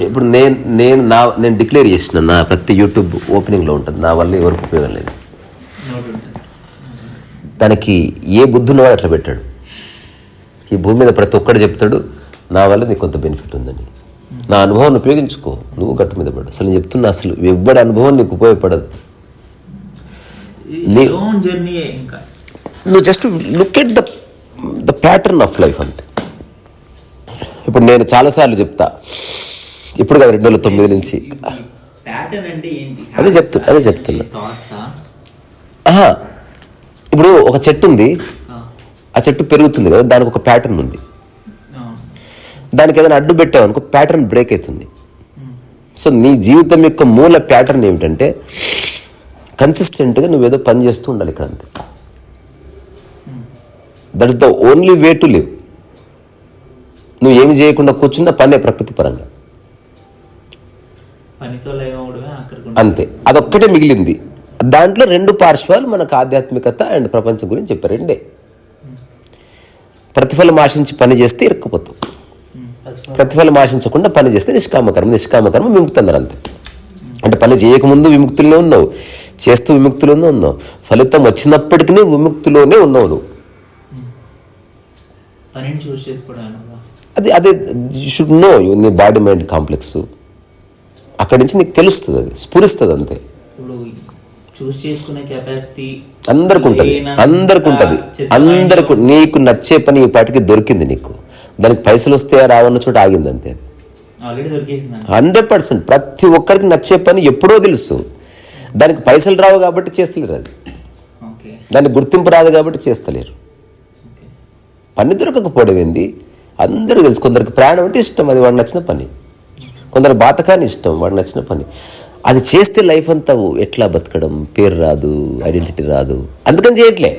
ఇప్పుడు నేను నేను నా నేను డిక్లేర్ చేసిన నా ప్రతి యూట్యూబ్ ఓపెనింగ్లో ఉంటుంది. నా వల్ల ఎవరికి ఉపయోగం లేదు. తనకి ఏ బుద్ధి ఉన్నవాడు అట్లా పెట్టాడు. ఈ భూమి మీద ప్రతి ఒక్కడు చెప్తాడు నా వల్ల నీకు కొంత బెనిఫిట్ ఉందని. నా అనుభవాన్ని ఉపయోగించుకో నువ్వు గట్టు మీద పడు. అసలు నేను చెప్తున్నా అసలు ఎవ్వడి అనుభవం నీకు ఉపయోగపడదు. నీ- ఓన్ జర్నీ ఇంకా? నువ్వు just look at the the pattern of life అంతే. ఇప్పుడు నేను చాలాసార్లు చెప్తా. ఇప్పుడు కదా రెండు వేల తొమ్మిది నుంచి. అదే చెప్తు- అదే చెప్తున్నా. ఇప్పుడు ఒక చెట్టు ఉంది. ఆ. చెట్టు పెరుగుతుంది కదా దానికి ఒక ప్యాటర్న్ ఉంది. దానికి ఏదైనా అడ్డు పెట్టావు అనుకో ప్యాటర్న్ బ్రేక్ అవుతుంది. సో నీ జీవితం యొక్క మూల ప్యాటర్న్ ఏమిటంటే కన్సిస్టెంట్గా నువ్వేదో పని చేస్తూ ఉండాలి ఇక్కడ అంతే. That is the only way to live నువ్వు ఏమి చేయకుండా కూర్చున్న పనే ప్రకృతి పరంగా. అంతే. అదొక్కటే మిగిలింది. దాంట్లో రెండు పార్శ్వాలు మనకు ఆధ్యాత్మికత అండ్ ప్రపంచం గురించి చెప్పారు. రెండే. ప్రతిఫలం ఆశించి పని చేస్తే ఇరుక్కుపోతాం. ప్రతిఫలం ఆశించకుండా పని చేస్తే నిష్కామకర్మ నిష్కామకర్మ విముక్తి అన్నారు అంతే. అంటే పని చేయకముందు విముక్తుల్లో ఉన్నావు. చేస్తూ విముక్తిలోనే ఉన్నావు. ఫలితం వచ్చినప్పటికీ విముక్తిలోనే ఉన్నావు నువ్వు. పనిని చూస్ అది అదే యూ షుడ్ నో నీ బాడీ మైండ్ కాంప్లెక్స్ అక్కడి నుంచి నీకు తెలుస్తుంది అది స్ఫురిస్తుంది అంతే. ఇప్పుడు చూస్ చేసుకునే కెపాసిటీ అందరికి ఉంటుంది అందరికి ఉంటుంది అందరికి నీకు నచ్చే పని ఈ పాటికి దొరికింది నీకు. దానికి పైసలు వస్తే రావన్న చోట ఆగింది అంతే హండ్రెడ్ పర్సెంట్ ప్రతి ఒక్కరికి నచ్చే పని ఎప్పుడో తెలుసు. దానికి పైసలు రావు కాబట్టి చేస్తలేరు అది. దానికి గుర్తింపు రాదు కాబట్టి చేస్తలేరు. పని దొరకకపోవడం ఏంది? అందరూ తెలుసు కొందరికి ప్రయాణం అంటే ఇష్టం అది వాడు నచ్చిన పని. కొందరు బాతకాన్ని ఇష్టం వాడు నచ్చిన పని. అది చేస్తే లైఫ్ అంతా ఎట్లా బతకడం? పేరు రాదు ఐడెంటిటీ రాదు. అందుకని చేయట్లే.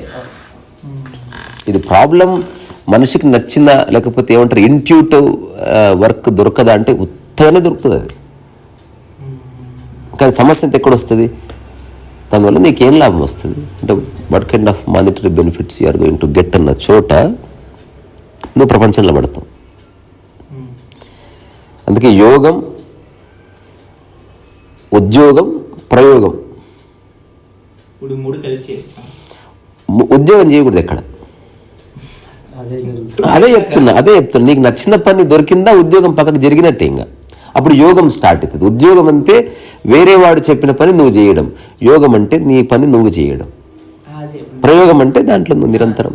ఇది ప్రాబ్లం మనిషికి నచ్చిన లేకపోతే ఏమంటారు ఇంట్యూటివ్ వర్క్ దొరకదా అంటే ఉత్తగానే దొరుకుతుంది అది. కానీ సమస్య అంతా ఎక్కడ వస్తుంది దానివల్ల నీకేం లాభం వస్తుంది? అంటే what kind of monetary benefits you are going to get అన్న చోట నువ్వు ప్రపంచంలో పడతావు అందుకే యోగం ఉద్యోగం ప్రయోగం. ఉద్యోగం చేయకూడదు ఎక్కడ? అదే చెప్తున్నా అదే చెప్తున్నా. నీకు నచ్చిన పని దొరికిందా ఉద్యోగం పక్కకు జరిగినట్టే ఇంకా. అప్పుడు యోగం స్టార్ట్ అవుతుంది. ఉద్యోగం అంటే వేరే వాడు చెప్పిన పని నువ్వు చేయడం. యోగం అంటే నీ పని నువ్వు చేయడం. అదే. ప్రయోగం అంటే దాంట్లో నువ్వు నిరంతరం.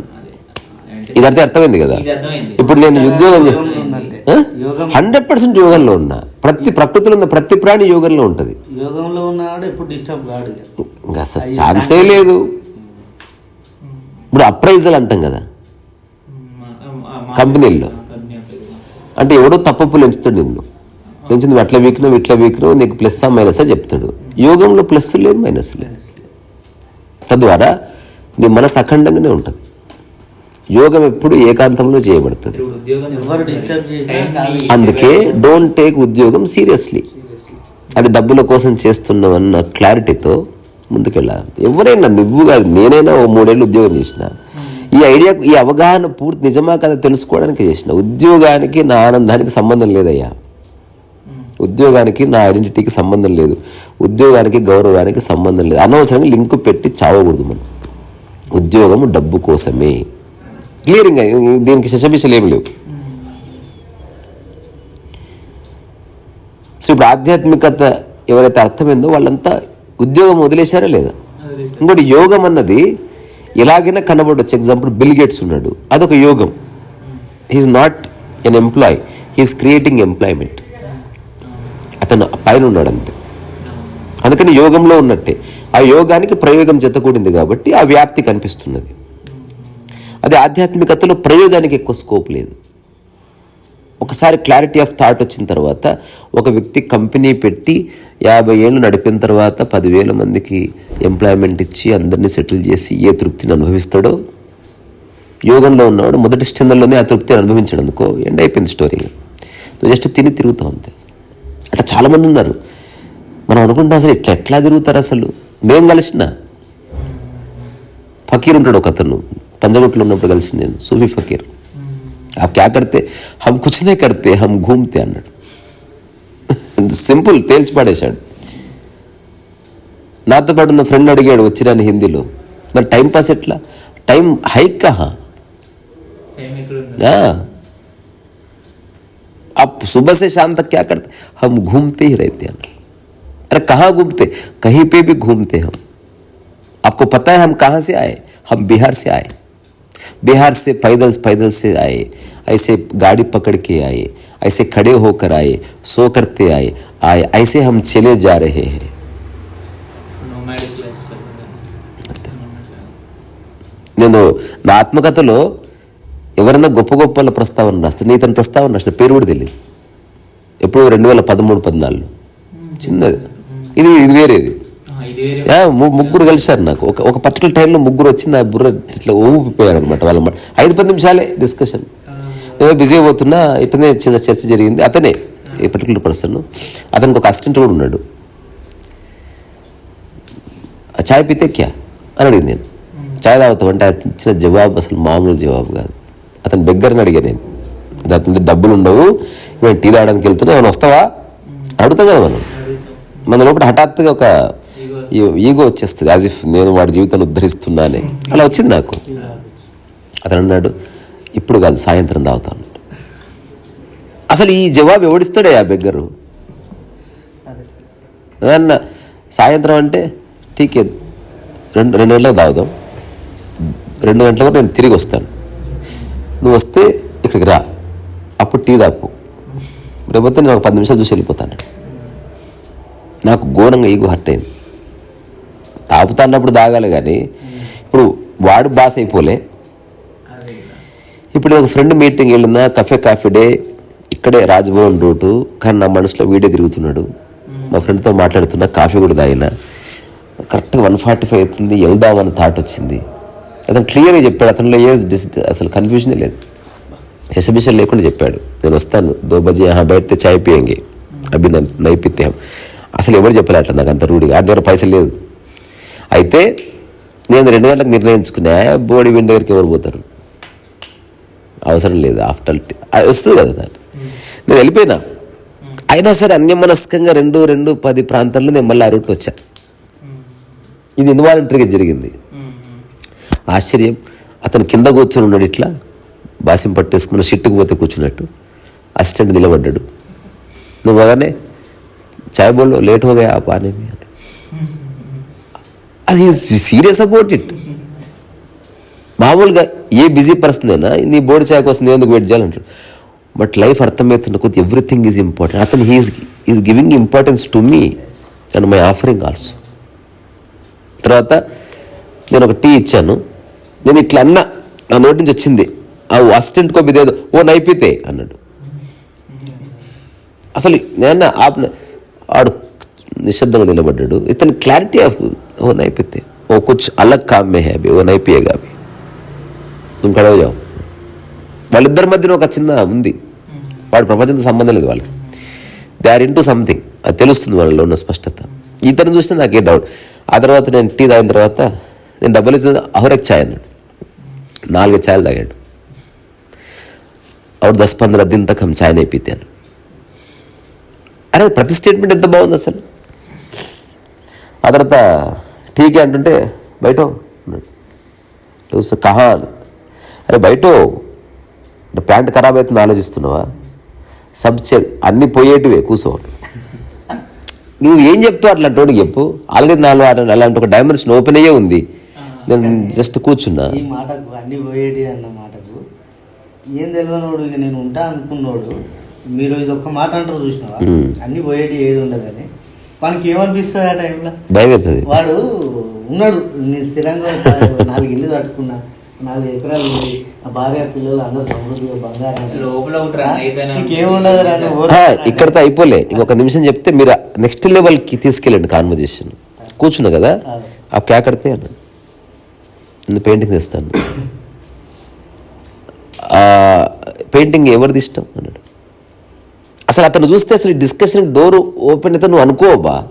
ఇది అర్థం అర్థమైంది కదా. ఇది అర్థమైంది. ఇప్పుడు నేను ఉద్యోగం హండ్రెడ్ పర్సెంట్ యోగంలో ఉన్నా ప్రతి ప్రకృతిలో ఉన్న ప్రతి ప్రాణి యోగంలో ఉంటుంది. యోగంలో ఉన్నాడు ఎప్పుడు డిస్టర్బ్ కాడు ఇక. ఇంకా అసలు ఛాన్సే లేదు. ఇప్పుడు అప్రైజల్ అంటాం కదా. కంపెనీల్లో. అంటే ఎవడో తప్పప్పులు ఎంచుతాడు నిన్ను. ఎంచి నువ్వు అట్లా వీకినావు ఇట్లా వీకినావు నీకు ప్లస్సా మైనసా చెప్తాడు. యోగంలో ప్లస్ లేదు మైనస్ లేదు తద్వారా నీ మనసు అఖండంగానే ఉంటుంది. యోగం ఎప్పుడు ఏకాంతంలో చేయబడుతుంది. అందుకే డోంట్ టేక్ ఉద్యోగం సీరియస్లీ అది డబ్బుల కోసం చేస్తున్నామన్న క్లారిటీతో ముందుకెళ్ళాలి. ఎవరైనా నువ్వు కాదు నేనైనా ఓ మూడేళ్ళు ఉద్యోగం చేసిన. ఈ ఐడియా ఈ అవగాహన పూర్తి నిజమా కదా తెలుసుకోవడానికి చేసిన. ఉద్యోగానికి నా ఆనందానికి సంబంధం లేదయ్యా. ఉద్యోగానికి నా ఐడెంటిటీకి సంబంధం లేదు. ఉద్యోగానికి గౌరవానికి సంబంధం లేదు. అనవసరంగా లింకు పెట్టి చావకూడదు మనం. ఉద్యోగము డబ్బు కోసమే. క్లియరింగ్ దీనికి శశబిషలు ఏమి లేవు. సో ఇప్పుడు ఆధ్యాత్మికత ఎవరైతే అర్థమైందో వాళ్ళంతా ఉద్యోగం వదిలేశారా లేదా? ఇంకోటి యోగం అన్నది ఎలాగైనా కనబడవచ్చు ఎగ్జాంపుల్ బిల్ గేట్స్ ఉన్నాడు. అదొక యోగం. He's not an employee he's creating employment అతను పైన ఉన్నాడు అంతే. అందుకని యోగంలో ఉన్నట్టే. ఆ యోగానికి ప్రయోగం జతకూడింది కాబట్టి ఆ వ్యాప్తి కనిపిస్తున్నది. అదే ఆధ్యాత్మికతలో ప్రయోగానికి ఎక్కువ స్కోప్ లేదు. ఒకసారి క్లారిటీ ఆఫ్ థాట్ వచ్చిన తర్వాత ఒక వ్యక్తి కంపెనీ పెట్టి యాభై ఏళ్ళు నడిపిన తర్వాత పదివేల మందికి ఎంప్లాయ్మెంట్ ఇచ్చి అందరినీ సెటిల్ చేసి ఏ తృప్తిని అనుభవిస్తాడో? యోగంలో ఉన్నవాడు మొదటి స్టెందర్లోనే ఆ తృప్తిని అనుభవించడం అనుకో ఎండ్ అయిపోయింది స్టోరీ జస్ట్ తిని తిరుగుతూ అంతే. అట్లా చాలామంది ఉన్నారు. మనం అనుకుంటాం అసలు ఇట్లా ఎట్లా తిరుగుతారు అసలు? నేను కలిసిన. ఫకీర్ ఉంటాడు ఒక అతను పంజగుట్లో ఉన్నప్పుడు కలిసి నేను సూఫీ ఫకీర్ ఆ క్యా కడితే హమ్ కుచ్ నే కడితే హమ్ ఘూమ్తే అన్నాడు సింపుల్ తేల్చి పడేశాడు నాతో పాటు ఉన్న ఫ్రెండ్ అడిగాడు వచ్చిరాని హిందీలో మరి టైం పాస్ ఎట్లా టైం హైక్ కహా టైం ఎక్కడ ఉంది हाँ आप सुबह से शाम तक क्या करते हम घूमते ही रहते हैं अरे कहाँ घूमते कहीं पे भी घूमते हम आपको पता है हम कहाँ से आए हम बिहार से आए बिहार से पैदल पैदल से आए ऐसे गाड़ी पकड़ के आए ऐसे खड़े होकर आए सो करते आए आए ऐसे हम चले जा रहे हैं నోమాడిక్ లైఫ్ స్టైల్ నేను నా ఆత్మకథలో ఎవరైనా గొప్ప గొప్పల ప్రస్తావన రాస్తే నేను ఇతని ప్రస్తావన రాసిన పేరు కూడా తెలియదు ఎప్పుడు రెండు వేల పదమూడు పద్నాలుగు చిన్నది ఇది ఇది వేరేది ఇది వేరే యా, ము- ముగ్గురు కలిశారు నాకు. ఒక ఒక పర్టికులర్ టైంలో ముగ్గురు వచ్చి నా బుర్ర ఇట్లా ఊపిపోయారు అనమాట వాళ్ళ ఐదు పది నిమిషాలే డిస్కషన్ ఏదో బిజీ అయిపోతున్నా ఇట్లనే చిన్న చర్చ జరిగింది. అతనే ఈ పర్టికులర్ పర్సన్ అతనికి ఒక అసిస్టెంట్ కూడా ఉన్నాడు. "ఆ చాయ్ పీతే క్యా? అని అడిగింది నేను. చాయ్ తాగుతావు? అంటే అతను ఇచ్చిన జవాబు అసలు మామూలు జవాబు కాదు. అతను బెగ్గరని అడిగాను నేను. అతని డబ్బులు ఉండవు. మేము టీ తాగడానికి వెళ్తున్నా ఏమైనా వస్తావా? అడుగుతాం కదా మనం. మన లోపల హఠాత్తుగా ఒక ఈగో వచ్చేస్తుంది యాజ్ ఇఫ్ నేను వాడి జీవితాన్ని ఉద్ధరిస్తున్నానే. అలా వచ్చింది నాకు. అతను అన్నాడు ఇప్పుడు కాదు సాయంత్రం తాగుతాను అసలు ఈ జవాబు ఎవడిస్తాడే ఆ బెగ్గరు? అన్న సాయంత్రం అంటే టీకే రెండు రెండు గంటలకు తాగుదాం రెండు గంటల వరకు నేను తిరిగి వస్తాను. నువ్వు వస్తే ఇక్కడికి రా. అప్పుడు టీ తాపు రేపోతే నేను ఒక పది నిమిషాలు చూసి వెళ్ళిపోతాను. నాకు ఘోరంగా ఈగో హర్ట్ అయింది. తాగుతున్నప్పుడు తాగాలి కానీ ఇప్పుడు వాడు బాస్ అయిపోలే. ఇప్పుడు నేను ఒక ఫ్రెండ్ మీటింగ్ వెళ్ళినా కఫే కాఫీ డే ఇక్కడే రాజభవన్ రూటు కానీ నా మనసులో వీడే తిరుగుతున్నాడు. మా ఫ్రెండ్తో మాట్లాడుతున్నా కాఫీ కూడా తాగిన. కరెక్ట్గా వన్ ఫార్టీ ఫైవ్ అవుతుంది వెళ్దామని థాట్ వచ్చింది. అతను క్లియర్గా చెప్పాడు అతనిలో ఏ డిస్ అసలు కన్ఫ్యూజనే లేదు. ఎసబిషన్ లేకుండా చెప్పాడు. నేను వస్తాను దోబజీ ఆహా బయట చాయ్ పియంగి. అభి నైపిత్యం అసలు ఎవరు చెప్పలే అట్లా నాకు అంత రూఢిగా ఆ దగ్గర పైసలు లేదు అయితే నేను రెండు గంటలకు నిర్ణయించుకున్నా బోడి విండి దగ్గరికి ఎవరు పోతారు? అవసరం లేదు ఆఫ్టర్ అది వస్తుంది కదా దాన్ని నేను వెళ్ళిపోయినా. అయినా సరే అన్యమనస్కంగా రెండు రెండు పది ప్రాంతాల్లో నేను మళ్ళీ ఆ రూట్లో వచ్చా. ఇది ఇన్వాలంటరీగా జరిగింది. ఆశ్చర్యం. అతను కింద కూర్చొని ఉన్నాడు ఇట్లా. బాసిం పట్టేసుకున్న షిట్టుకు పోతే కూర్చున్నట్టు. అసిస్టెంట్ నిలబడ్డాడు. నువ్వు బాగానే చాయ్ బోల్లో లేట్ హోగా ఆ పానీ అది సీరియస్ అబౌట్ ఇట్. మామూలుగా ఏ బిజీ పర్సన్ అయినా నీ బోర్డు చాయ్ కోసం నేను ఎందుకు వెయిట్ చేయాలంటాడు బట్ లైఫ్ అర్థమవుతున్న కొద్ది ఎవ్రీథింగ్ ఈజ్ ఇంపార్టెంట్. అతను he's is giving importance to me and my offering also. తర్వాత నేను ఒక టీ ఇచ్చాను. నేను ఇట్లా అన్నా నా నోటి నుంచి వచ్చింది. ఆ అసిస్టెంట్ కో ఏదో ఓ నైపితే అన్నాడు. అసలు నేను ఆపన ఆడు నిశ్శబ్దంగా నిలబడ్డాడు. ఇతని క్లారిటీ ఆఫ్ ఓ నైపుతే ఓ కుచ్ అలగ్ కామ్మే హ్యాబి ఓ ఓన్ కాబి అభి నువ్వు వాళ్ళిద్దరి మధ్యన ఒక చిన్న ఉంది. వాడు ప్రపంచంతో సంబంధం లేదు వాళ్ళకి. దే ఆర్ ఇంటూ సంథింగ్ అది తెలుస్తుంది వాళ్ళలో ఉన్న స్పష్టత. ఇతను చూస్తే నాకే డౌట్ ఆ తర్వాత నేను టీ తాగిన తర్వాత నేను డబ్బులు ఇచ్చిన అహురక్ ఛాయ్ అన్నాడు. నాలుగు ఛాయలు తాగాడు. అవుడు దస్ పందల దింతకం ఛాయ్ నేపితే అరే ప్రతి స్టేట్మెంట్ ఎంత బాగుంది అసలు? ఆ తర్వాత ఠీకే అంటుంటే బయట. చూస్తే కహా. అరే బయట ప్యాంట్ ఖరాబ్ అవుతుంది ఆలోచిస్తున్నావా సబ్ చే అన్ని పోయేటివే కూర్చో నువ్వు ఏం చెప్తావు అట్లాంటి వాడికి చెప్పు ఆల్రెడీ నాలో అలా- అలాంటి ఒక డైమెన్షన్ ఓపెన్ అయ్యే ఉంది నేను జస్ట్ కూర్చున్నా ఈ మాటకు అన్ని పోయేటి అన్న మాటకు ఏం తెలియనోడు ఇక నేను ఉంటా అనుకున్నోడు మీరు ఇది ఒక్క మాట అంటారు చూసినావా. అన్ని పోయేటి ఏది ఉండదని వానికి ఏమనిపిస్తుంది ఆ టైంలో భయం అవుతుంది వాడు ఉన్నాడు నేను స్థిరంగా నాలుగు ఇల్లు కట్టుకున్నా నాలుగు ఎకరాలు ఉంది ఆ భార్య పిల్లలు అందరూ సమృద్ధిగా బంగారం. ఇక్కడితో అయిపోలే. ఇంకొక నిమిషం చెప్తే మీరు నెక్స్ట్ లెవెల్కి తీసుకెళ్ళండి కాన్వర్జేషన్ కూర్చున్నా కదా? ఆ. క్యా కడితే అన్నాడు నేను పెయింటింగ్ చేస్తాను. పెయింటింగ్ ఎవరిది ఇష్టం? అన్నాడు. అసలు అతను చూస్తే అసలు డిస్కషన్ డోర్ ఓపెన్ అయితే నువ్వు అనుకోవబ్బా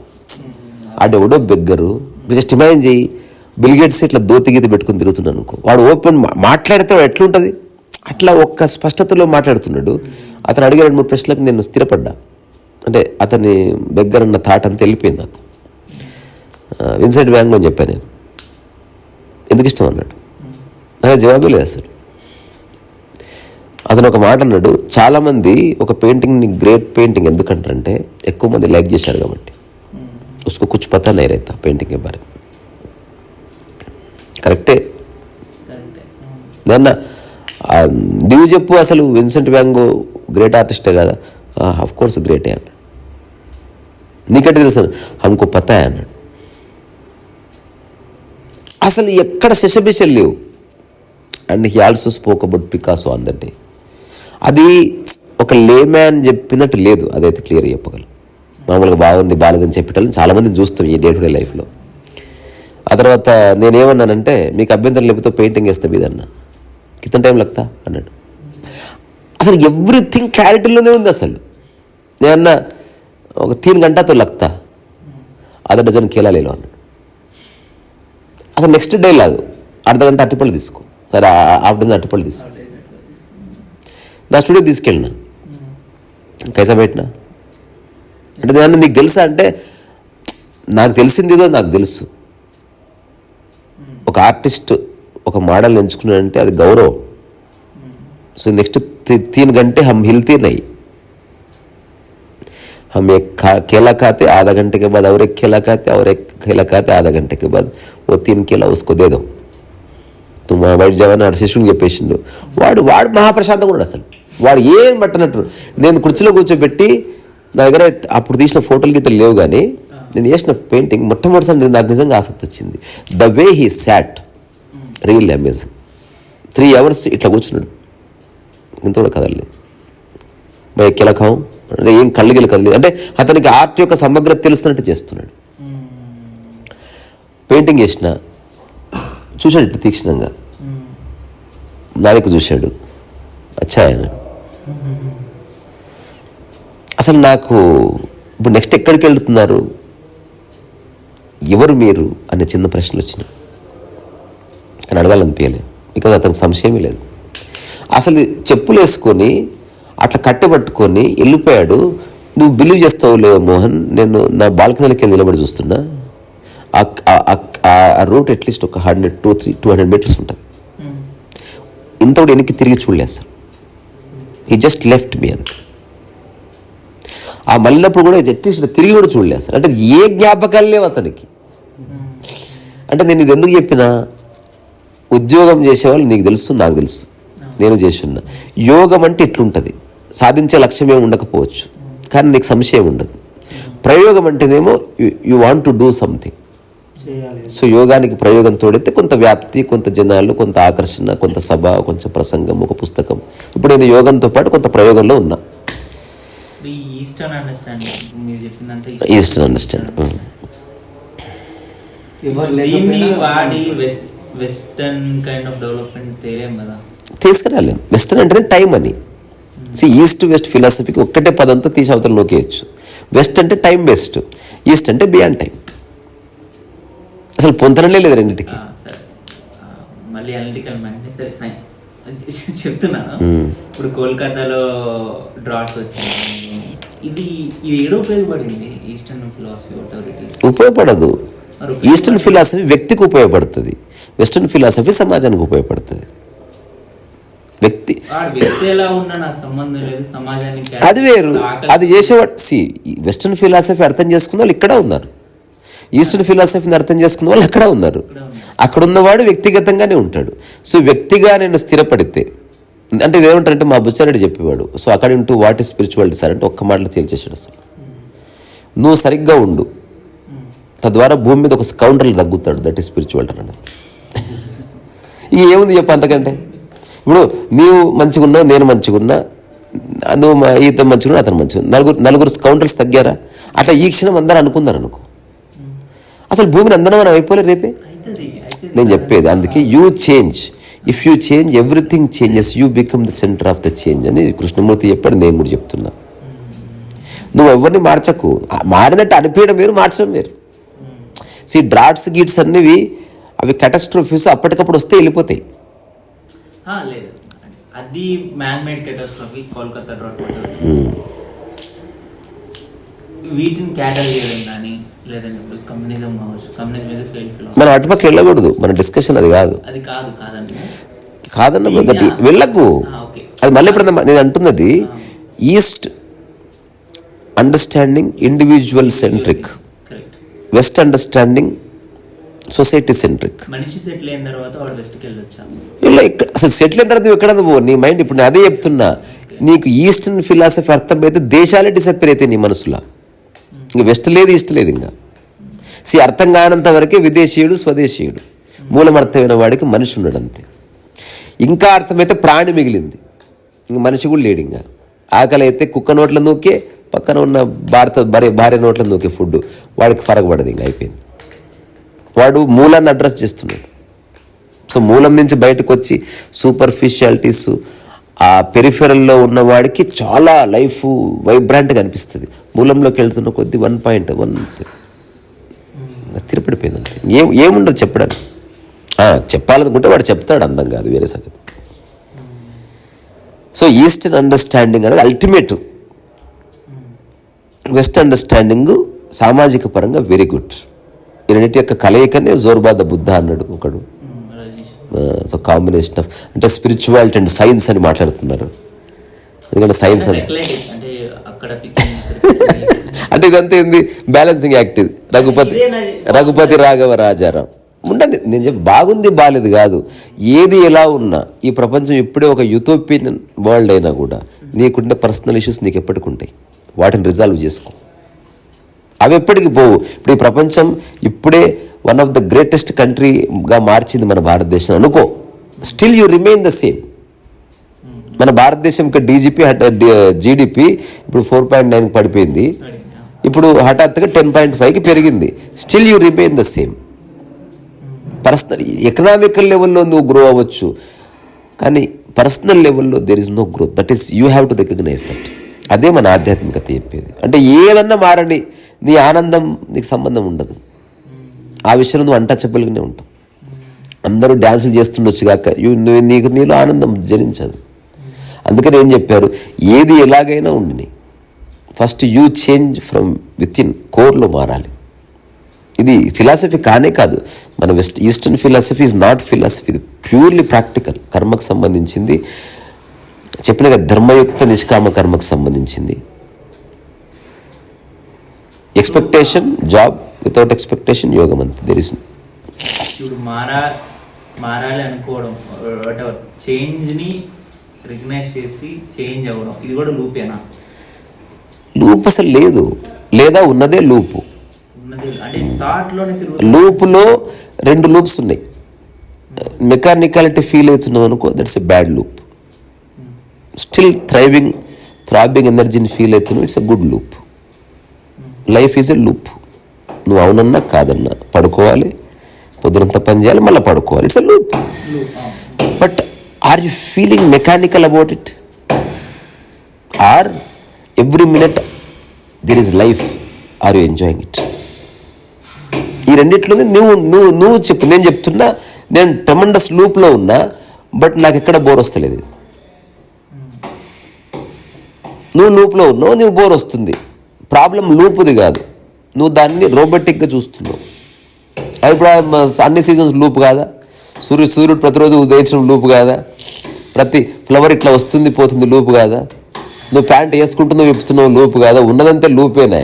ఆడెవడో బెగ్గరు. జస్ట్ ఇమాజిన్ చేయి బిల్గేట్స్ ఇట్లా దోతి గీతి పెట్టుకుని తిరుగుతున్నాను అనుకో. వాడు ఓపెన్ మా- మాట్లాడితే వాడు ఎట్లుంటుంది? అట్లా ఒక్క స్పష్టతలో మాట్లాడుతున్నాడు. అతను అడిగే రెండు మూడు ప్రశ్నలకు నేను స్థిరపడ్డా. అంటే అతని దగ్గర ఉన్న థాట్ అంతా వెళ్ళిపోయింది నాకు. విన్సెంట్ వ్యాంగ్ అని చెప్పాను నేను. ఎందుకు ఇష్టం అన్నాడు? నాకు జవాబే లేదు అసలు. అతను ఒక మాట అన్నాడు చాలామంది ఒక పెయింటింగ్ని గ్రేట్ పెయింటింగ్ ఎందుకంటారంటే ఎక్కువ మంది లైక్ చేశారు కాబట్టి उसको कुछ पता नहीं रहता पेंटिंग के बारे में కరెక్టే కరెక్టే నాన్న ఆ, నువ్వు చెప్పు అసలు విన్సెంట్ వ్యాంగో గ్రేట్ ఆర్టిస్టే కదా ఆఫ్ కోర్స్ గ్రేటే అన్నాడు నీకంటే తెలుసు హమ్కో పతా అన్నాడు అసలు ఎక్కడ శశబిషలు లేవు and he also spoke about Picasso అందటే అది ఒక లేమ్యాన్ చెప్పినట్టు లేదు అదైతే క్లియర్ చెప్పగలం మామూలుగా బాగుంది బాగాలేదని చెప్పేటప్పుడు చాలామంది చూస్తాం ఈ డే టు డే లైఫ్లో ఆ తర్వాత నేనేమన్నానంటే మీకు అభ్యంతరం లేకపోతే పెయింటింగ్ వేస్తే మీదన్న అన్న టైం లగ్తా అన్నాడు అసలు ఎవ్రీథింగ్ క్లారిటీలోనే ఉంది అసలు నేనన్న ఒక తీన్ గంటతో లగ్తా అర్ధ డజన్ కేలా లేలో అన్నాడు అసలు నెక్స్ట్ డే లాగు అర్ధ గంట అట్టిపళ్ళు తీసుకో సరే ఆ- డజన్ అట్టిపళ్ళు తీసుకో నా స్టూడియో తీసుకెళ్ళిన కైసా పెట్టినా అంటే దాన్ని నీకు తెలుసా అంటే నాకు తెలిసిందేదో నాకు తెలుసు ఒక ఆర్టిస్ట్ ఒక మోడల్ ఎంచుకున్నాడంటే అది గౌరవం సో నెక్స్ట్ तीन घंटे हम हिलते नहीं हम एक खा केला खाते आधा घंटे के बाद और एक केला खाते और एक केला खाते आधा घंटे के बाद वो तीन केला उसको दे दो తుమ్మ బయట జవాన్ ఆడు శిష్యుని చెప్పేసిండు. వాడు వాడు మహాప్రశాంతంగా ఉన్నాడు అసలు. వాడు ఏం పట్టనట్టు. నేను కుర్చీలో కూర్చోబెట్టి నా దగ్గర అప్పుడు తీసిన ఫోటోలు గిట్టలు లేవు కానీ నేను చేసిన పెయింటింగ్ మొట్టమొదటిసారి నాకు నిజంగా ఆసక్తి వచ్చింది. The way he sat real amazing three hours ఇట్లా కూర్చున్నాడు. ఇంత కూడా కదలలేదు. మరి కిలకం అంటే ఏం కళ్ళు గిలు కదలేదు అంటే అతనికి ఆర్ట్ యొక్క సమగ్రత తెలుస్తున్నట్టు చేస్తున్నాడు. పెయింటింగ్ చేసిన చూశాడు ఇట్లా తీక్షణంగా నాదిక చూశాడు. అచ్చా అసలు నాకు ఇప్పుడు నెక్స్ట్ ఎక్కడికి వెళ్తున్నారు? ఎవరు మీరు? అనే చిన్న ప్రశ్నలు వచ్చినాయి. అని అడగాలనిపించలే. బికాజ్ అతనికి సంశయమే లేదు. అసలు చెప్పులు వేసుకొని అట్లా కట్టబట్టుకొని వెళ్ళిపోయాడు. నువ్వు బిలీవ్ చేస్తావు లేవు మోహన్ నేను నా బాల్కనీలకి వెళ్ళి నిలబడి చూస్తున్నా. ఆ రూట్ అట్లీస్ట్ ఒక hundred two three two hundred metres ఉంటుంది. ఇంత కూడా వెనక్కి తిరిగి చూడలేదు సార్. ఈ జస్ట్ లెఫ్ట్ మీ అంత. ఆ మళ్ళినప్పుడు కూడా అట్లీస్ట్ తిరిగి కూడా చూడలేదు సార్. అంటే ఏ జ్ఞాపకాలు లేవు అతనికి. అంటే నేను ఇది ఎందుకు చెప్పినా ఉద్యోగం చేసేవాళ్ళు నీకు తెలుసు నాకు తెలుసు. నేను చేస్తున్నా. యోగం అంటే ఇట్లుంటుంది. సాధించే లక్ష్యమే ఉండకపోవచ్చు. కానీ నీకు సంశయం ఉండదు. ప్రయోగం అంటేనేమో you want to do something so యోగానికి ప్రయోగం తోడైతే కొంత వ్యాప్తి కొంత జనాలు కొంత ఆకర్షణ కొంత సభ కొంచెం ప్రసంగం ఒక పుస్తకం. ఇప్పుడు నేను యోగంతో పాటు కొంత ప్రయోగంలో ఉన్నా. Eastern understanding eastern west western kind of development తేలేం కదా. తీసుకురాలేం. వెస్టర్న్ అంటేనే టైం అని. సి ఈస్ట్ వెస్ట్ ఫిలాసఫీకి ఒక్కటే పదంతో తీసి అవతల నొక్కేయచ్చు. వెస్ట్ అంటే టైం బెస్ట్ ఈస్ట్ అంటే బియాండ్ టైం అసలు పొంతనలే లేదు రెండింటికి. మళ్ళీ అనలిటికల్ మైండ్ సరే ఫైన్ చెప్తున్నాను. ఇప్పుడు కోల్కతాలో డ్రాట్స్ వచ్చాయి. ఇది ఇది ఏడో ఉపయోగపడింది? ఈస్టర్న్ ఫిలాసఫీ వాట్ ఉపయోగపడదు. ఈస్టర్న్ ఫిలాసఫీ వ్యక్తికి ఉపయోగపడుతుంది. వెస్టర్న్ ఫిలాసఫీ సమాజానికి ఉపయోగపడుతుంది. వ్యక్తి అది వేరు. అది చేసేవాడు సి వెస్టర్న్ ఫిలాసఫీ అర్థం చేసుకున్న వాళ్ళు ఇక్కడ ఉన్నారు. ఈస్టర్న్ ఫిలాసఫీని అర్థం చేసుకున్న వాళ్ళు అక్కడ ఉన్నారు. అక్కడ ఉన్నవాడు వ్యక్తిగతంగానే ఉంటాడు. సో వ్యక్తిగా నేను స్థిరపడితే అంటే ఏమంటారంటే మా బుచ్చారెడ్డి చెప్పేవాడు so according to what is spirituality sir అంటే ఒక్క మాటలు తేల్చేసాడు అసలు. నువ్వు సరిగ్గా ఉండు. తద్వారా భూమి మీద ఒక కౌంటర్లు తగ్గుతాడు దట్ ఈస్ స్పిరిచువాలిటీ అన్నది ఇక ఏముంది చెప్పు అంతకంటే? ఇప్పుడు నీవు మంచిగా ఉన్నావు నేను మంచిగా ఉన్నా నువ్వు మా మంచిగా ఉన్నా అతను మంచిగా నలుగురు నలుగురు కౌంటర్స్ తగ్గారా? అట్లా ఈ క్షణం అందరూ అనుకున్నారు అనుకో. అసలు భూమిని అందరం మనం అయిపోలే రేపే? నేను చెప్పేది అందుకే you change if you change everything changes you become the centre of the change అని కృష్ణమూర్తి చెప్పాడు నేను కూడా చెప్తున్నా. నువ్వు ఎవరిని మార్చకు. మారినట్టు అనిపించడం వేరు మార్చడం వేరు. సి డ్రాట్స్ గీట్స్ అన్నివి అవి catastrophes అప్పటికప్పుడు వస్తే వెళ్ళిపోతాయి. అది man made catastrophe Kolkata drought వీటిని చేయడం లేదంటే ఇప్పుడు కమ్యూనిజం కావచ్చు. కమ్యూనిజం మీద ఫెయిల్ ఫిల్ మనం అటుపక్క వెళ్ళకూడదు. మన డిస్కషన్ అది కాదు. అది కాదు కాదండి. కాదన్న వెళ్ళకు. అది మళ్ళీ ఇప్పుడు నేను అంటున్నది east understanding individual centric west understanding society centric మనిషి సెటిల్ అయిన తర్వాత వాడు వెస్ట్కి వెళ్ళొచ్చా ఇలా ఇక్కడ అసలు సెటిల్ అయిన తర్వాత నువ్వు ఎక్కడ పో నీ మైండ్ ఇప్పుడు నేను అదే చెప్తున్నా. నీకు ఈస్టర్న్ ఫిలాసఫీ అర్థమైతే దేశాలే డిసప్పేర్ అయితే నీ మనసులో. ఇంక వెస్ట్ లేదు ఈస్ట్ లేదు ఇంకా. సి అర్థం కానంత వరకే విదేశీయుడు స్వదేశీయుడు. మూలం అర్థమైన వాడికి మనిషి ఉన్నాడు అంతే ఇంకా అర్థమైతే ప్రాణి మిగిలింది. ఇంక మనిషి కూడా లేడు ఇంకా. ఆకలి అయితే కుక్క నోట్ల నూకే పక్కన ఉన్న భారత భార్య భార్య నోట్ల నూకే ఫుడ్ వాడికి ఫరక పడదు ఇంకా అయిపోయింది. వాడు మూలాన్ని అడ్రస్ చేస్తున్నాడు. సో మూలం నుంచి బయటకు వచ్చి సూపర్ఫిషియాలిటీస్ ఆ పెరిఫెరల్లో ఉన్నవాడికి చాలా లైఫ్ వైబ్రాంట్గా అనిపిస్తుంది మూలంలోకి వెళ్తున్న కొద్ది వన్ పాయింట్ వన్ స్థిరపడిపోయింది అంతే ఏం ఏముండదు చెప్పడానికి. చెప్పాలనుకుంటే వాడు చెప్తాడు అందం కాదు వేరే సంగతి. సో ఈస్టర్న్ అండర్స్టాండింగ్ అనేది అల్టిమేట్ వెస్ట్ అండర్స్టాండింగ్ సామాజిక పరంగా వెరీ గుడ్ ఈ రెండింటి యొక్క కలయికనే జోర్బాద బుద్ధ అన్నాడు ఒకడు. సో కాంబినేషన్ ఆఫ్ అంటే స్పిరిచువాలిటీ అండ్ సైన్స్ అని మాట్లాడుతున్నారు. ఎందుకంటే సైన్స్ అని. అంటే ఇదంతా ఏంది? బ్యాలెన్సింగ్ యాక్ట్ ఇది రఘుపతి. రఘుపతి రాఘవ రాజారాం. ఉండదు నేను చెప్పి బాగుంది బాలేదు కాదు. ఏది ఎలా ఉన్నా ఈ ప్రపంచం ఇప్పుడే ఒక యూటోపియన్ వరల్డ్ అయినా కూడా నీకుండే పర్సనల్ ఇష్యూస్ నీకు ఎప్పటికి ఉంటాయి వాటిని రిజాల్వ్ చేసుకో. అవి ఎప్పటికి పోవు. ఇప్పుడు ఈ ప్రపంచం ఇప్పుడే వన్ ఆఫ్ ద గ్రేటెస్ట్ కంట్రీగా మార్చింది మన భారతదేశం. అనుకో still you remain the same మన భారతదేశం యొక్క డీజీపీ జీడిపి ఇప్పుడు ఫోర్ పాయింట్ నైన్ పడిపోయింది. ఇప్పుడు హఠాత్తుగా టెన్ పాయింట్ ఫైవ్కి పెరిగింది. Still you remain the same personal economical లెవెల్లో నువ్వు గ్రో అవ్వచ్చు. కానీ పర్సనల్ లెవెల్లో there is no growth that is you have to recognise that అదే మన ఆధ్యాత్మికత చెప్పేది. అంటే ఏదన్నా మారని నీ ఆనందం నీకు సంబంధం ఉండదు. ఆ విషయంలో నువ్వు అన్టచబుల్గానే ఉంటావు. అందరూ డ్యాన్సులు చేస్తుండొచ్చు కాక నువ్వు- నీకు నీలో ఆనందం జరించదు అందుకని ఏం చెప్పారు ఏది ఎలాగైనా ఉండిని first you change from with in కోర్లో మారాలి. ఇది ఫిలాసఫీ కానే కాదు మన west eastern philosophy is not philosophy ఇది ప్యూర్లీ ప్రాక్టికల్ కర్మకు సంబంధించింది. చెప్పిన ధర్మయుక్త నిష్కామ కర్మకు సంబంధించింది. ఎక్స్పెక్టేషన్ జాబ్ వితౌట్ ఎక్స్పెక్టేషన్ యోగం అంతే ఇప్పుడు మారా మారాలి అనుకోవడం వాటెవర్ చేంజ్ని రికగ్నైజ్ చేసి చేంజ్ అవ్వడం. ఇది కూడా లూపేనా లూప్ అసలు లేదు. లేదా ఉన్నదే లూపు లూపులో రెండు లూప్స్ ఉన్నాయి. మెకానికాలిటీ ఫీల్ అవుతున్నావు అనుకో that's a bad loop still thriving throbbing ఎనర్జీని ఫీల్ అవుతున్నావు it's a good loop life is a loop నువ్వు అవునన్నా కాదన్నా. పడుకోవాలి పొద్దునంతా పని చేయాలి మళ్ళీ పడుకోవాలి. It's a loop but are you feeling mechanical about it or every minute there is life are you enjoying it ఈ రెండిట్లోనే నువ్వు నువ్వు నువ్వు చెప్పు. నేను చెప్తున్నా నేను ట్రమండస్ లూప్లో ఉన్నా బట్ నాకు ఎక్కడ బోర్ వస్తలేదు. నువ్వు లూప్లో ఉన్నావు నువ్వు బోర్ వస్తుంది. ప్రాబ్లం లూపుది కాదు. నువ్వు దాన్ని రోబోటిక్గా చూస్తున్నావు. అది ఇప్పుడు అన్ని సీజన్స్ లూప్ కాదా? సూర్యుడు సూర్యుడు ప్రతిరోజు ఉదయించడం లూప్ కాదా? ప్రతి ఫ్లవర్ ఇట్లా వస్తుంది పోతుంది లూప్ కాదా? నువ్వు ప్యాంట్ వేసుకుంటున్నావు విప్పుతున్నావు లూప్ కాదా? ఉన్నదంతా లూపేనా?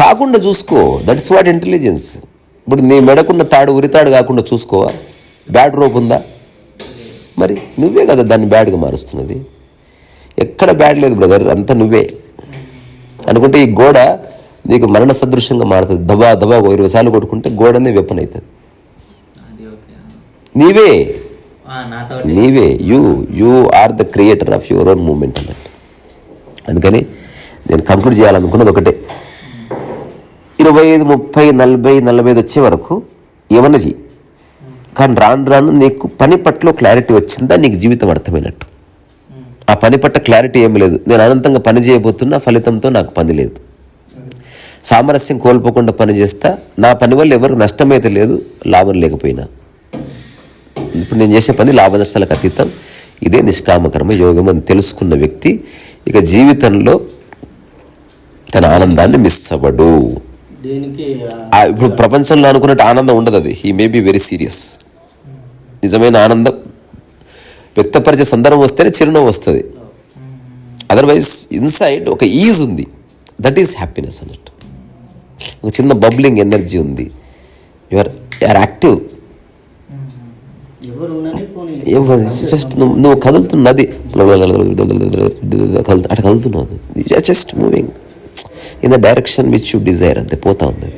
కాకుండా చూసుకో. దట్స్ వాట్ ఇంటెలిజెన్స్ ఇప్పుడు నీ మెడకున్న తాడు ఉరితాడు కాకుండా చూసుకోవా? బ్యాడ్ రోప్ ఉందా? మరి నువ్వే కదా దాన్ని బ్యాడ్గా మారుస్తున్నది. ఎక్కడ బ్యాడ్ లేదు బ్రదర్ అంతా నువ్వే. అనుకుంటే ఈ గోడ నీకు మరణ సదృశ్యంగా మారుతుంది. దబా దబా ఒక ఇరవై సార్లు కొట్టుకుంటే గోడనే వెపన్ అవుతుంది నీవే. నీవే. You you are the creator of your own moment అన్నట్టు. అందుకని నేను కంక్లూడ్ చేయాలనుకున్నది ఒకటే. ఇరవై ఐదు ముప్పై నలభై నలభై ఐదు వచ్చే వరకు ఏమన్నా చెయ్యి. కానీ రాను రాను నీకు పని పట్ల క్లారిటీ వచ్చిందా? నీకు జీవితం అర్థమైనట్టు. ఆ పని పట్ల క్లారిటీ ఏమి లేదు. నేను అనంతంగా పని చేయబోతున్నా ఫలితంతో నాకు పని లేదు. సామరస్యం కోల్పోకుండా పనిచేస్తా నా పని వల్ల ఎవరికి నష్టమైతే లేదు లాభం లేకపోయినా. ఇప్పుడు నేను చేసే పని లాభ నష్టాలకు అతీతం. ఇదే నిష్కామకర్మ యోగం అని తెలుసుకున్న వ్యక్తి ఇక జీవితంలో తన ఆనందాన్ని మిస్ అవ్వడు. ఇప్పుడు ప్రపంచంలో అనుకున్నట్టు ఆనందం ఉండదు అది. He may be very serious నిజమైన ఆనందం వ్యక్తపరిచే సందర్భం వస్తేనే చిరునవ్వు వస్తుంది. అదర్వైజ్ ఇన్సైడ్ ఒక ఈజ్ ఉంది. దట్ ఈస్ హ్యాపీనెస్ అన్నట్టు. ఒక చిన్న బబ్లింగ్ ఎనర్జీ ఉంది. యువర్ యూఆర్ యాక్టివ్ జస్ట్ నువ్వు నువ్వు కదులుతున్నది. కదులు అటు కదులుతున్నావు. Just moving in the direction which you desire అంతే పోతా ఉంది.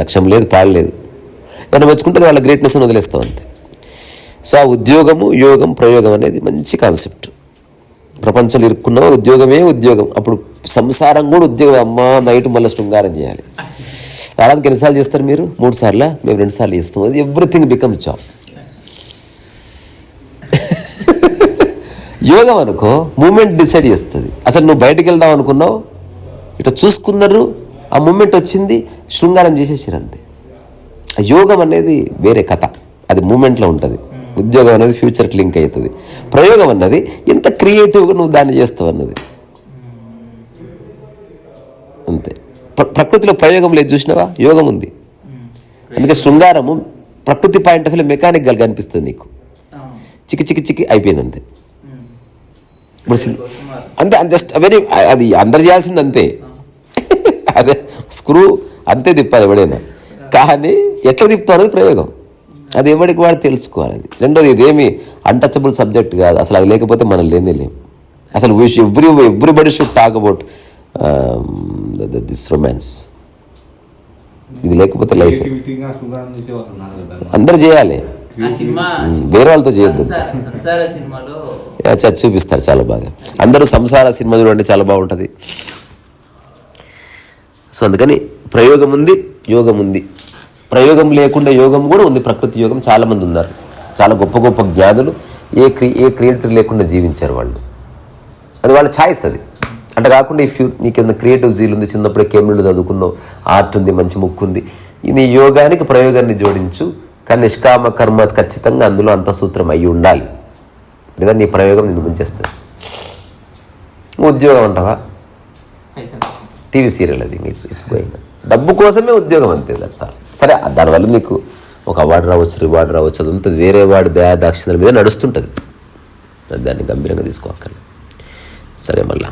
లక్ష్యం లేదు పాడలేదు ఏమైనా మెచ్చుకుంటే వాళ్ళ గ్రేట్నెస్ వదిలేస్తాం అంతే. సో ఆ ఉద్యోగము యోగం ప్రయోగం అనేది మంచి కాన్సెప్ట్. ప్రపంచంలో ఇరుక్కున్న ఉద్యోగమే ఉద్యోగం. అప్పుడు సంసారం కూడా ఉద్యోగం అమ్మా నైట్ మళ్ళీ శృంగారం చేయాలి. వారానికి ఎన్నిసార్లు చేస్తారు మీరు? మూడు సార్లా? మేము రెండు సార్లు చేస్తాం. అది ఎవ్రీథింగ్ బికమ్ జాబ్. యోగం అనుకో మూమెంట్ డిసైడ్ చేస్తుంది. అసలు నువ్వు బయటకు వెళ్దాం అనుకున్నావు ఇట్లా చూసుకున్నారు ఆ మూమెంట్ వచ్చింది శృంగారం చేసేసారు అంతే. ఆ యోగం అనేది వేరే కథ. అది మూమెంట్లో ఉంటుంది. ఉద్యోగం అనేది ఫ్యూచర్కి లింక్ అవుతుంది. ప్రయోగం అన్నది ఎంత క్రియేటివ్గా నువ్వు దాన్ని చేస్తావు అన్నది. అంతే. ప్ర- ప్రకృతిలో ప్రయోగం లేదు చూసినావా? యోగం ఉంది. అందుకే శృంగారము ప్రకృతి పాయింట్ ఆఫ్ వ్యూ మెకానిక్గా కనిపిస్తుంది నీకు. చికి చికి చికి అయిపోయింది అంతే. ఇప్పుడు సిన్- అంతే జస్ట్ వెరీ అది అందరు చేయాల్సింది అంతే. అదే స్క్రూ అంతే తిప్పాలి ఎవడైనా. కానీ ఎట్లా తిప్పుతావు అనేది ప్రయోగం. అది ఎవరికి వాడు తెలుసుకోవాలి. అది రెండోది ఇదేమి అన్టచబుల్ సబ్జెక్ట్ కాదు. అసలు అది లేకపోతే మనం లేనే లేం. అసలు every everybody should talk about this romance ఇది లేకపోతే లైఫ్ అందరు చేయాలి. సినిమా ఉమ్, వేరే వాళ్ళతో చేయొద్దు. చూపిస్తారు చాలా బాగా. అందరూ సంసార సినిమా చూడండి చాలా బాగుంటుంది. సో అందుకని ప్రయోగం ఉంది యోగం ఉంది. ప్రయోగం లేకుండా యోగం కూడా ఉంది. ప్రకృతి యోగం చాలా మంది ఉన్నారు. చాలా గొప్ప గొప్ప జ్ఞానులు ఏ క్రి ఏ క్రియేటర్ లేకుండా జీవించారు వాళ్ళు. అది వాళ్ళ ఛాయిస్ అది. అంటే కాకుండా ఇఫ్ యూ నీకు ఏదైనా క్రియేటివ్ జీల్ ఉంది చిన్నప్పుడే కేంబ్రిడ్జ్ చదువుకున్నావు ఆర్ట్ ఉంది మంచి ముక్కు ఉంది. నీ యోగానికి ప్రయోగాన్ని జోడించు కానీ నిష్కామ కర్మ ఖచ్చితంగా అందులో అంతసూత్రం అయి ఉండాలి. లేదా నీ ప్రయోగం నిన్ను ముంచేస్తుంది. ఉద్యోగం అంటావా? టీవీ సీరియల్ అది ఇట్స్ ఇట్స్ గోయింగ్ డబ్బు కోసమే ఉద్యోగం అంతే దట్స్ ఆల్ సరే దానివల్ల మీకు ఒక అవార్డు రావచ్చు రివార్డు రావచ్చు అదంతా వేరే వాడి దయా దాక్షిణ్యాల మీద నడుస్తుంటుంది. దాన్ని గంభీరంగా తీసుకోక్కర్లేదు సరే మళ్ళా.